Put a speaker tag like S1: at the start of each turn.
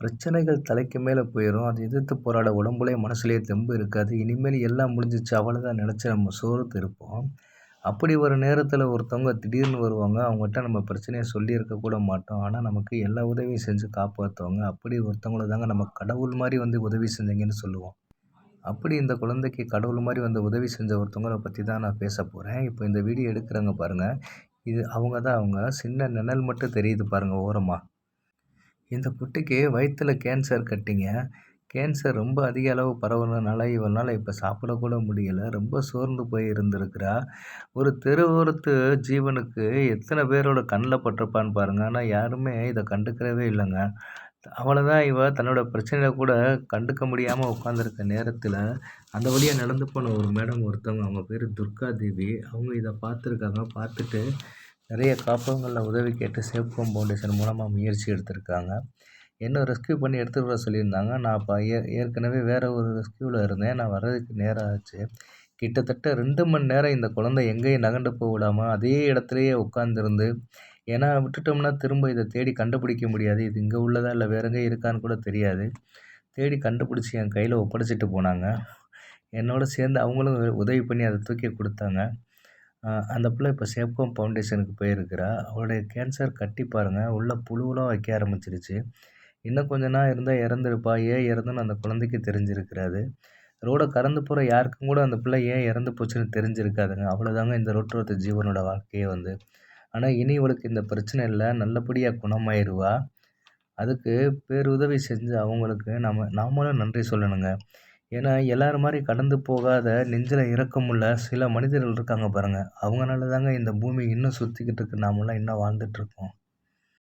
S1: பிரச்சனைகள் தலைக்கு மேலே போயிடும் அதை எதிர்த்து போராட உடம்புலேயே மனசுலேயே தெம்பு இருக்காது. இனிமேல் எல்லாம் முடிஞ்சிச்சு அவ்வளோதான் நினச்சி நம்ம சோறு இருப்போம். அப்படி ஒரு நேரத்தில் ஒருத்தவங்க திடீர்னு வருவாங்க. அவங்ககிட்ட நம்ம பிரச்சனையை சொல்லியிருக்க கூட மாட்டோம். ஆனால் நமக்கு எல்லா உதவியும் செஞ்சு காப்பாற்றுவாங்க அப்படி ஒருத்தவங்கள தாங்க நம்ம கடவுள் மாதிரி வந்து உதவி செஞ்சீங்கன்னு சொல்லுவோம். அப்படி இந்த குழந்தைக்கு கடவுள் மாதிரி வந்து உதவி செஞ்ச ஒருத்தவங்கள பற்றி தான் நான் பேச போகிறேன் இப்போ இந்த வீடியோ எடுக்கிறாங்க பாருங்கள் இது அவங்க தான் அவங்க. சின்ன நிழல் மட்டும் தெரியுது பாருங்கள் ஓரமாக இந்த குட்டிக்கு வயிற்றுல கேன்சர் கட்டிங்க. கேன்சர் ரொம்ப அதிக அளவு பரவுனதுனால இவனால் இப்போ சாப்பிடக்கூட முடியலை. ரொம்ப சோர்ந்து போய் இருந்திருக்கிறா. ஒரு தெருவோரத்து ஜீவனுக்கு எத்தனை பேரோட கண்ணில் பட்டிருப்பான்னு பாருங்கள் ஆனால் யாருமே இதை கண்டுக்கிறவே இல்லைங்க. அவ்வளோதான் இவ தன்னோட பிரச்சனையை கூட கண்டுக்க முடியாமல் உட்காந்துருக்க நேரத்தில் அந்த வழியாக நடந்து போன ஒரு மேடம் ஒருத்தவங்க அவங்க பேர் துர்கா தேவி அவங்க இதை பார்த்துருக்காங்க. பார்த்துட்டு நிறைய காப்பகங்களில் உதவி கேட்டு சேஃப்கோம் ஃபவுண்டேஷன் மூலமாக முயற்சி எடுத்திருக்காங்க. என்ன ரெஸ்க்யூ பண்ணி எடுத்துகிட்டு வர சொல்லியிருந்தாங்க. நான் அப்போ ஏ ஏற்கனவே வேறு ஒரு ரெஸ்க்யூவில் இருந்தேன். நான் வர்றதுக்கு நேரம் ஆச்சு. கிட்டத்தட்ட ரெண்டு மணி நேரம் இந்த குழந்தை எங்கேயும் நகண்டு போக விடாமல் அதே இடத்துலையே உட்காந்துருந்து ஏன்னா விட்டுட்டோம்னா திரும்ப இதை தேடி கண்டுபிடிக்க முடியாது. இது இங்கே உள்ளதா இல்லை வேற எங்கே இருக்கான்னு கூட தெரியாது. தேடி கண்டுபிடிச்சி என் கையில் ஒப்படைச்சிட்டு போனாங்க. என்னோட சேர்ந்து அவங்களும் உதவி பண்ணி அதை தூக்கி கொடுத்தாங்க. அந்த பிள்ளை இப்போ சேப்கோம் ஃபவுண்டேஷனுக்கு போயிருக்கிறா. அவளுடைய கேன்சர் கட்டி பாருங்கள் உள்ள புழுவெலாம் வைக்க ஆரம்பிச்சிருச்சு. இன்னும் கொஞ்ச நாள் இருந்தால் இறந்துருப்பா. ஏன் இறந்துன்னு அந்த குழந்தைக்கு தெரிஞ்சிருக்கிறாது. ரோடை கடந்து போகிற யாருக்கும் கூட அந்த பிள்ளை ஏன் இறந்து போச்சுன்னு தெரிஞ்சிருக்காதுங்க. அவ்வளோதாங்க இந்த ரோட்டோரத்து ஜீவனோட வாழ்க்கையே வந்து. ஆனால் இனி இவளுக்கு இந்த பிரச்சனை இல்லை. நல்லபடியாக குணமாயிருவா. அதுக்கு பேருதவி செஞ்சு அவங்களுக்கு நம்ம நாமளும் நன்றி சொல்லணுங்க. ஏன்னா எல்லோரும் மாதிரி கடந்து போகாத நெஞ்சில் இரக்கமுள்ள சில மனிதர்கள் இருக்காங்க பாருங்கள் அவங்கனால தாங்க இந்த பூமி இன்னும் சுற்றிக்கிட்டு இருக்கு. நாமெல்லாம் இன்னும் வாழ்ந்துட்டுருக்கோம்